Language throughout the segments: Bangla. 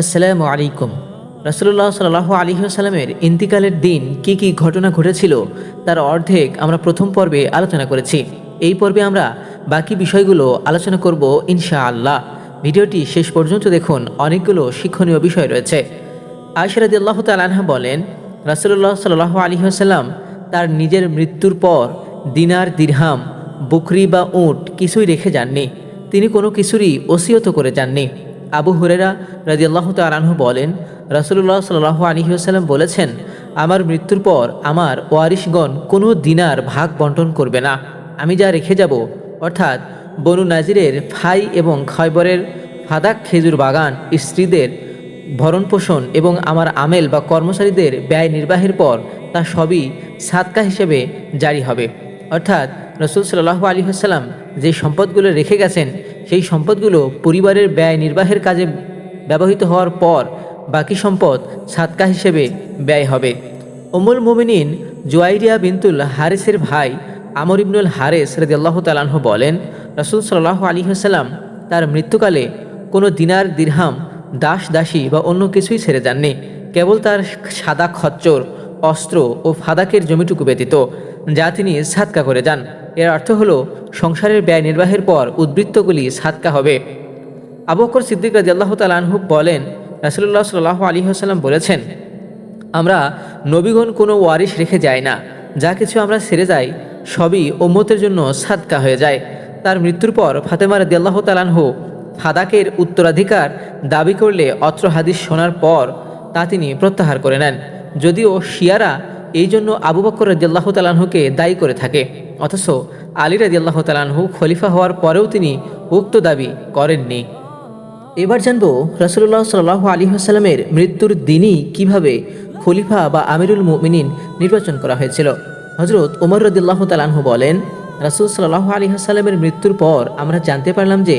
আসসালামু আলাইকুম। রাসুল্লাহ সাল্লাহ আলী আসাল্লামের ইন্তিকালের দিন কি কি ঘটনা ঘটেছিল, তার অর্ধেক আমরা প্রথম পর্বে আলোচনা করেছি। এই পর্বে আমরা বাকি বিষয়গুলো আলোচনা করব ইনশাআল্লাহ। ভিডিওটি শেষ পর্যন্ত দেখুন, অনেকগুলো শিক্ষণীয় বিষয় রয়েছে। আয়সরাদি আল্লাহ তালাহা বলেন রাসুল্লাহ সাল্লাহ আলী আসাল্লাম তার নিজের মৃত্যুর পর দিনার দিরহাম, বকরি বা উট কিছুই রেখে যাননি। তিনি কোনো কিছুরই ওসিয়ত করে যাননি। আবু হুরেরা রাজিয়াল্লাহ তালাহ বলেন রাসুল্লাহ সাল্লাহ আলহিহাসাল্লাম বলেছেন, আমার মৃত্যুর পর আমার ওয়ারিশগণ কোনো দিনার ভাগ বন্টন করবে না। আমি যা রেখে যাব, অর্থাৎ বনু নাজিরের ফাই এবং খয়বরের ফাদাক খেজুর বাগান, স্ত্রীদের ভরণ পোষণ এবং আমার আমেল বা কর্মচারীদের ব্যয় নির্বাহের পর তা সবই সাদকা হিসেবে জারি হবে। অর্থাৎ রসুল সাল্লাহ আলী হাসাল্লাম যে সম্পদগুলো রেখে গেছেন সেই সম্পদগুলো পরিবারের ব্যয় নির্বাহের কাজে ব্যবহৃত হওয়ার পর বাকি সম্পদ সাদকা হিসেবে ব্যয় হবে। অমুল মোমিনিন জুয়াইরিয়া বিনতুল হারেসের ভাই আমর ইবনুল হারেস রদিয়াল্লাহ তালাহ বলেন, রসুল সাল্লাহ আলী হাসাল্লাম তার মৃত্যুকালে কোনো দিনার দিরহাম, দাস দাসী বা অন্য কিছুই ছেড়ে যাননি। কেবল তার সাদা খচ্চর, অস্ত্র ও ফাদাকের জমিটুকু ব্যতীত যা তিনি সাতকা করে যান। এর অর্থ হলো, সংসারের ব্যয় নির্বাহের পর উদ্বৃত্তগুলি সাদকা হবে। আবু বকর সিদ্দিক রাজি আল্লাহ তালাহু বলেন রাসুল্লাহ সাল্লাহ আলী হাসাল্লাম বলেছেন, আমরা নবীগণ কোনো ওয়ারিশ রেখে যাই না। যা কিছু আমরা সেরে যাই, সবই ওম্মতের জন্য সাদকা হয়ে যায়। তার মৃত্যুর পর ফাতেমা রাদি আল্লাহ তালানহু ফাদাকের উত্তরাধিকার দাবি করলে অত্র হাদিস শোনার পর তা তিনি প্রত্যাহার করে নেন। যদিও শিয়ারা এই জন্য আবু বকর রাজিয়াল্লাহ তালাহুকে দায়ী করে থাকে। অথচ আলী রাজিয়াল্লাহ তালাহু খলিফা হওয়ার পরেও তিনি উক্ত দাবি করেননি। এবার জানব রাসুল্লাহ সাল্লাহ আলী হাসালামের মৃত্যুর দিনই কীভাবে খলিফা বা আমিরুল মুমিনিন নির্বাচন করা হয়েছিল। হজরত উমর রদুল্লাহ তালাহু বলেন, রাসুল সাল্লাহ আলী হাসালামের মৃত্যুর পর আমরা জানতে পারলাম যে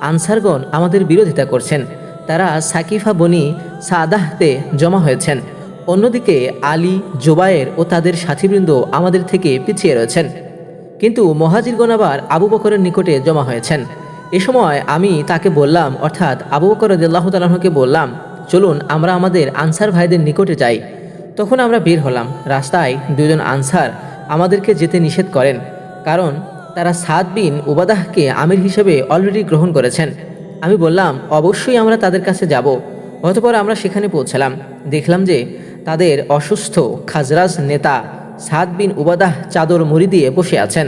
আনসারগণ আমাদের বিরোধিতা করছেন। তারা সাকিফা বনি সাদাহতে জমা হয়েছেন। অন্যদিকে আলী, জোবায়ের ও তাদের সাথীবৃন্দ আমাদের থেকে পিছিয়ে রয়েছেন। কিন্তু মহাজিরগণ আবার আবু বকরের নিকটে জমা হয়েছেন। এ সময় আমি তাকে বললাম, অর্থাৎ আবু বকর রদিল্লাহ তালাহকে বললাম, চলুন, আমরা আমাদের আনসার ভাইদের নিকটে যাই। তখন আমরা বের হলাম। রাস্তায় দুজন আনসার আমাদেরকে যেতে নিষেধ করেন, কারণ তারা সাদ বিন উবাদাহকে আমির হিসেবে অলরেডি গ্রহণ করেছেন। আমি বললাম, অবশ্যই আমরা তাদের কাছে যাব। অতপর আমরা সেখানে পৌঁছালাম। দেখলাম যে তাদের অসুস্থ খাজরাজ নেতা সাদ বিন উবাদাহ চাদর মুড়ি দিয়ে বসে আছেন।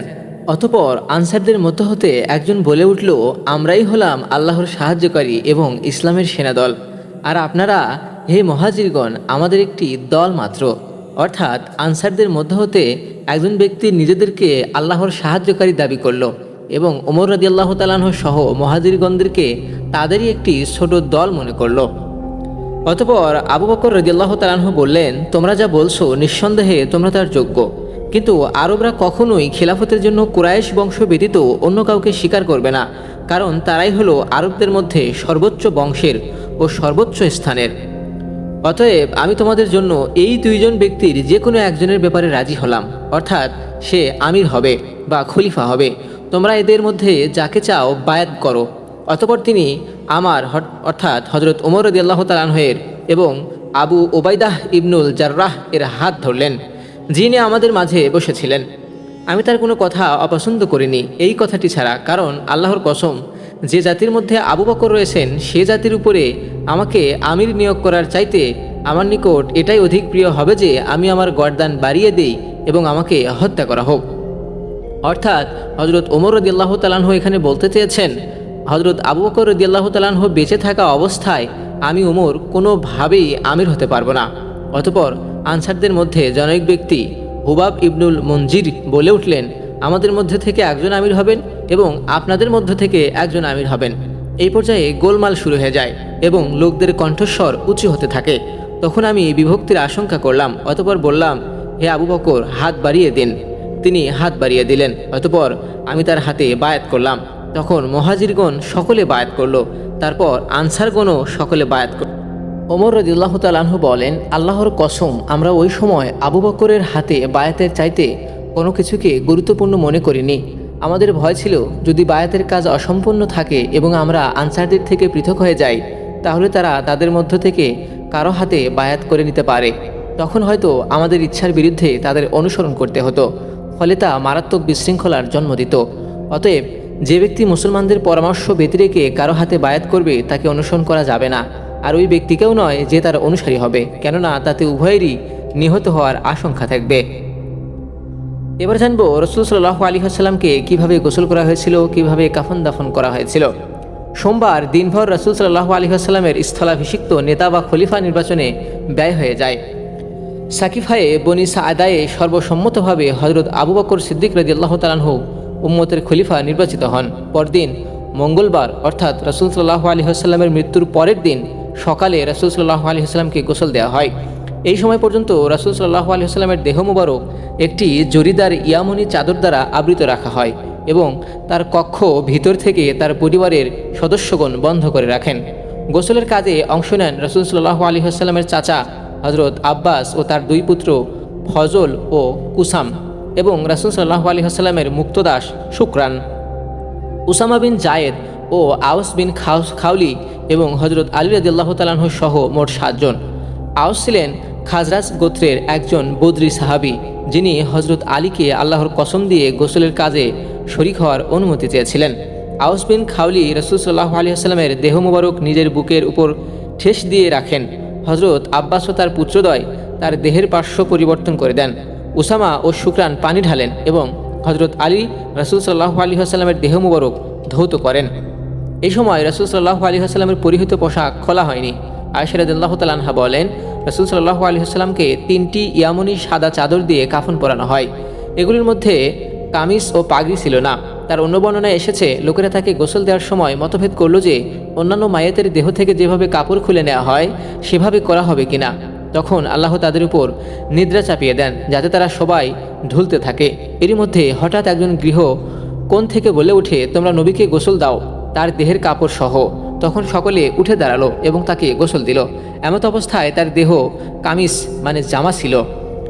অতপর আনসারদের মধ্য হতে একজন বলে উঠল, আমরাই হলাম আল্লাহর সাহায্যকারী এবং ইসলামের সেনাদল। আর আপনারা, হে মহাজিরগণ, আমাদের একটি দল মাত্র। অর্থাৎ আনসারদের মধ্য হতে একজন ব্যক্তি নিজেদেরকে আল্লাহর সাহায্যকারী দাবি করল এবং ওমর রাজি আল্লাহ তালাহ সহ মহাজিরগণদেরকে তাদেরই একটি ছোট দল মনে করল। অতপর আবু বকর রদিয়াল্লাহ তালাহ বললেন, তোমরা যা বলছো নিঃসন্দেহে তোমরা তার যোগ্য। কিন্তু আরবরা কখনোই খেলাফতের জন্য কুরায়েশ বংশ ব্যতীত অন্য কাউকে স্বীকার করবে না, কারণ তারাই হলো আরবদের মধ্যে সর্বোচ্চ বংশের ও সর্বোচ্চ স্থানের। অতএব আমি তোমাদের জন্য এই দুইজন ব্যক্তির যে কোনো একজনের ব্যাপারে রাজি হলাম, অর্থাৎ সে আমির হবে বা খলিফা হবে। তোমরা এদের মধ্যে যাকে চাও বায়াত করো। অতপর তিনি আমার অর্থাৎ হজরত ওমর রদি আল্লাহ তালাহের এবং আবু ওবায়দাহ ইবনুল জার্রাহ এর হাত ধরলেন, যিনি আমাদের মাঝে বসেছিলেন। আমি তার কোনো কথা অপছন্দ করিনি। এই কথাটি ছাড়া কারণ আল্লাহর কসম, যে জাতির মধ্যে আবু বকর রয়েছেন, সে জাতির উপরে আমাকে আমির নিয়োগ করার চাইতে আমার নিকট এটাই অধিক প্রিয় হবে যে আমি আমার গরদান বাড়িয়ে দেই এবং আমাকে হত্যা করা হোক। অর্থাৎ হজরত ওমর রদিয়াল্লাহ তালাহ এখানে বলতে চেয়েছেন হজরত আবু বকর রদিয়াল্লাহ তালাহ বেঁচে থাকা অবস্থায় আমি উমর কোনোভাবেই আমির হতে পারব না। অতপর আনসারদের মধ্যে জনৈক ব্যক্তি হুবাব ইবনুল মঞ্জির বলে উঠলেন, আমাদের মধ্যে থেকে একজন আমির হবেন এবং আপনাদের মধ্য থেকে একজন আমির হবেন। এই পর্যায়ে গোলমাল শুরু হয়ে যায় এবং লোকদের কণ্ঠস্বর উঁচু হতে থাকে। তখন আমি বিভক্তির আশঙ্কা করলাম, অতপর বললাম, হে আবু বকর, হাত বাড়িয়ে দিন। তিনি হাত বাড়িয়ে দিলেন, অতপর আমি তার হাতে বায়াত করলাম। তখন মহাজিরগণ সকলে বায়াত করল। তারপর আনসারগণও সকলে বায়াত করল ওমর রদিল্লাহ তালাহু বলেন, আল্লাহর কসম, আমরা ওই সময় আবু বকরের হাতে বায়াতের চাইতে কোনো কিছুকে গুরুত্বপূর্ণ মনে করিনি। আমাদের ভয় ছিল, যদি বায়াতের কাজ অসম্পূর্ণ থাকে এবং আমরা আনসারদের থেকে পৃথক হয়ে যাই, তাহলে তারা তাদের মধ্য থেকে কারও হাতে বায়াত করে নিতে পারে। তখন হয়তো আমাদের ইচ্ছার বিরুদ্ধে তাদের অনুসরণ করতে হতো, ফলে তা মারাত্মক বিশৃঙ্খলার জন্ম দিত। অতএব যে ব্যক্তি মুসলমানদের পরামর্শ ব্যতিরেকে কারও হাতে বায়াত করবে, তাকে অনুসরণ করা যাবে না। আর ওই ব্যক্তিকেও নয় যে তার অনুসারী হবে, কেননা তাতে উভয়েরই নিহত হওয়ার আশঙ্কা থাকবে। এবার জানব রসুল সাল্লাহ আলী হাসাল্লামকে কীভাবে গোসল করা হয়েছিল, কীভাবে কাফন দাফন করা হয়েছিল। সোমবার দিনভর রসুল সাল্লাহ আলী হাসাল্লামের স্থলাভিষিক্ত নেতা বা খলিফা নির্বাচনে ব্যয় হয়ে যায়। সাকিফায়ে বনি আদায়ে সর্বসম্মতভাবে হজরত আবু বকর সিদ্দিক রাজি আল্লাহ তালাহু উম্মতের খলিফা নির্বাচিত হন। পরদিন মঙ্গলবার, অর্থাৎ রসুল সাল্লাহ আলী হাসাল্লামের মৃত্যুর পরের দিন সকালে রসুল সাল্লাহ আলী হাসলামকে গোসল দেওয়া হয়। এই সময় পর্যন্ত রাসুল সাল্লাহ আলী আসলামের দেহ মুবারক একটি জরিদার ইয়ামনি চাদর দ্বারা আবৃত রাখা হয় এবং তার কক্ষ ভিতর থেকে তার পরিবারের সদস্যগণ বন্ধ করে রাখেন। গোসলের কাজে অংশ নেন রসুল সাল্লাহ আলী আসলামের চাচা হজরত আব্বাস ও তার দুই পুত্র ফজল ও কুসাম। এবং রাসুল সাল্লাহ আলী আসলামের মুক্তদাস শুক্রান। উসামা বিন জায়েদ ও আউস বিন খাউস খাউলি এবং হজরত আলী রাদিল্লাহ তালাহ সহ মোট সাতজন আউস ছিলেন খাজরাজ গোত্রের একজন বদ্রী সাহাবি, যিনি হজরত আলীকে আল্লাহর কসম দিয়ে গোসলের কাজে শরিক হওয়ার অনুমতি চেয়েছিলেন। আউস বিন খাউলি রসুল সাল্লাহ আলী আসলামের দেহ মুবারক নিজের বুকের উপর ঠেস দিয়ে রাখেন। হজরত আব্বাস ও তার পুত্রদয় তার দেহের পার্শ্ব পরিবর্তন করে দেন। উসামা ও শুক্রান পানি ঢালেন এবং হজরত আলী রসুল সাল্লাহ আলী আসলামের দেহ মুবারক ধৌত করেন। এই সময় রসুল সাল্লাহ আলী আসলামের পরিহিত পোশাক খোলা হয়নি। আয়সরাদুল্লাহ তালানহা বলেন, রসুল সাল্লাহ আলী আসসালামকে তিনটি ইয়ামনি সাদা চাদর দিয়ে কাফন পরানো হয়। এগুলির মধ্যে কামিজ ও পাগড়ি ছিল না। তার অন্য বর্ণনায় এসেছে, লোকেরা তাকে গোসল দেওয়ার সময় মতভেদ করল যে অন্যান্য মায়েতের দেহ থেকে যেভাবে কাপড় খুলে নেওয়া হয়, সেভাবে করা হবে কিনা। তখন আল্লাহ তাদের উপর নিদ্রা চাপিয়ে দেন, যাতে তারা সবাই ঢুলতে থাকে। এরই মধ্যে হঠাৎ একজন গৃহ কোন থেকে বলে উঠে, তোমরা নবীকে গোসল দাও, তার দেহের কাপড় সহ। তখন সকলে উঠে দাঁড়াল এবং তাকে গোসল দিল। এমত অবস্থায় তার দেহ কামিজ মানে জামা ছিল।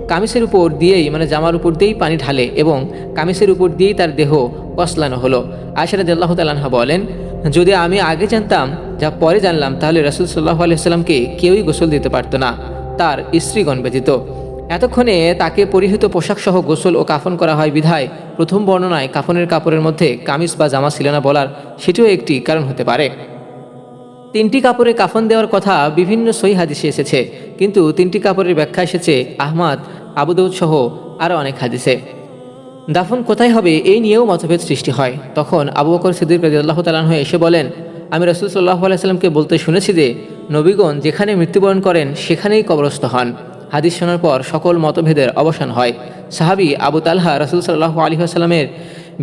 কামিজের উপর দিয়েই মানে জামার উপর দিয়েই পানি ঢালে এবং কামিজের উপর দিয়েই তার দেহ কসলানো হলো। আয়সারাদ আল্লাহ তালাহা বলেন, যদি আমি আগে জানতাম, যা পরে জানলাম, তাহলে রসুল সাল্লাহ আলিয়াল্লামকে কেউই গোসল দিতে পারতো না। তার স্ত্রীগণ ব্যতীত। এতক্ষণে তাকে পরিহিত পোশাক সহ গোসল ও কাফন করা হয় বিধায় প্রথম বর্ণনায় কাফনের কাপড়ের মধ্যে কামিজ বা জামা ছিল না বলার সেটিও একটি কারণ হতে পারে। তিনটি কাপড়ে কাফন দেওয়ার কথা বিভিন্ন সই হাদিসে এসেছে, কিন্তু তিনটি কাপড়ের ব্যাখ্যা এসেছে আহমাদ, আবুদৌদ সহ আরও অনেক হাদিসে। দাফন কোথায় হবে এই নিয়েও মতভেদ সৃষ্টি হয়। তখন আবু বকর সিদ্দিক রাজিয়াল্লাহ তালান হয়ে এসে বলেন, আমি রসুল সাল্লাহ আলাইসাল্লামকে বলতে শুনেছি যে নবীগণ যেখানে মৃত্যুবরণ করেন, সেখানেই কবরস্থ হন। হাদিস শোনার পর সকল মতভেদের অবসান হয়। সাহাবি আবু তালহা রসুল সাল্লাহ আলী আসাল্লামের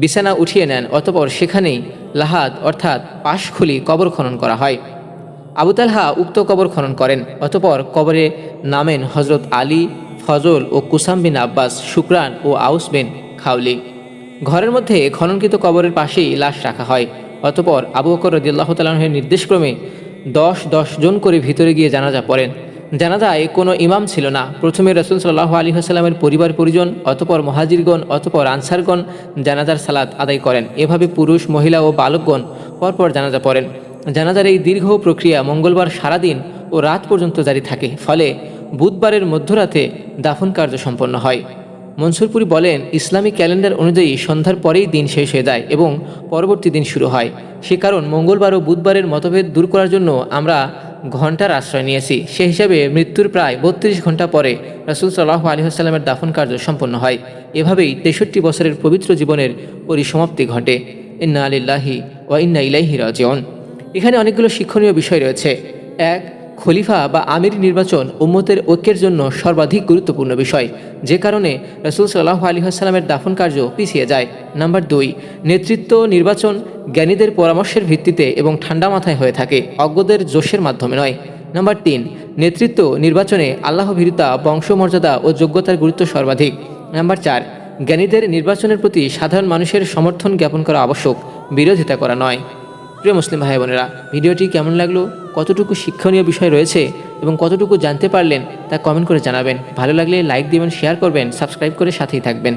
বিছানা উঠিয়ে নেন, অতপর সেখানেই লাহাদ অর্থাৎ পাশখুলি কবর খনন করা হয়। আবু তালহা উক্ত কবর খনন করেন, অতপর কবরে নামেন হজরত আলী, ফজল ও কুসাম বিন আব্বাস, শুক্রান ও আউস বিন খাউলি ঘরের মধ্যে খননকৃত কবরের পাশেই লাশ রাখা হয়। অতপর আবু বকর রদিয়াল্লাহ তালাহের নির্দেশক্রমে দশ দশ জন করে ভিতরে গিয়ে জানাজা পড়েন। জানাজায় কোনো ইমাম ছিল না। প্রথমে রসুল সাল্লাহ আলী হাসালামের পরিবার পরিজন, অতপর মহাজিরগণ, অতপর আনসারগণ জানাজার সালাদ আদায় করেন। এভাবে পুরুষ, মহিলা ও বালকগণ পরপর জানাজা পড়েন। জানাজার এই দীর্ঘ প্রক্রিয়া মঙ্গলবার সারাদিন ও রাত পর্যন্ত জারি থাকে। ফলে বুধবারের মধ্যরাতে দাফন কার্য সম্পন্ন হয়। মনসুরপুরি বলেন, ইসলামী ক্যালেন্ডার অনুযায়ী সন্ধ্যার পরেই দিন শেষ হয়ে যায় এবং পরবর্তী দিন শুরু হয়। সে কারণ মঙ্গলবার ও বুধবারের মতভেদ দূর করার জন্য আমরা ঘণ্টার আশ্রয় নিয়েছি। সে হিসাবে মৃত্যুর প্রায় বত্রিশ ঘণ্টা পরে রাসুল সাল্লাহ আলী আসসালামের দাফন কার্য সম্পন্ন হয়। এভাবেই তেষট্টি বছরের পবিত্র জীবনের পরিসমাপ্তি ঘটে। ইন্না আলিল্লাহি ও ইন্না ইলাইহি রাজিউন। এখানে অনেকগুলো শিক্ষণীয় বিষয় রয়েছে। এক খলিফা বা আমির নির্বাচন উম্মতের ঐক্যের জন্য সর্বাধিক গুরুত্বপূর্ণ বিষয়। যে কারণে রসুল সাল্লাহ আলী দাফন কার্য পিছিয়ে যায়। নাম্বার দুই, নেতৃত্ব, নির্বাচন জ্ঞানীদের পরামর্শের ভিত্তিতে এবং ঠান্ডা মাথায় হয়ে থাকে, অজ্ঞদের জোশের মাধ্যমে নয়। নাম্বার তিন, নেতৃত্ব নির্বাচনে আল্লাহ ভীরতা, বংশমর্যাদা ও যোগ্যতার গুরুত্ব সর্বাধিক। নাম্বার চার, জ্ঞানীদের নির্বাচনের প্রতি সাধারণ মানুষের সমর্থন জ্ঞাপন করা আবশ্যক, বিরোধিতা করা নয়। প্রিয় মুসলিম ভাই বোনেরা, ভিডিওটি কেমন লাগল, কতটুকু শিক্ষণীয় বিষয় রয়েছে এবং কতটুকু জানতে পারলেন তা কমেন্ট করে জানাবেন। ভালো লাগলে লাইক দেবেন শেয়ার করবেন সাবস্ক্রাইব করে সাথেই থাকবেন।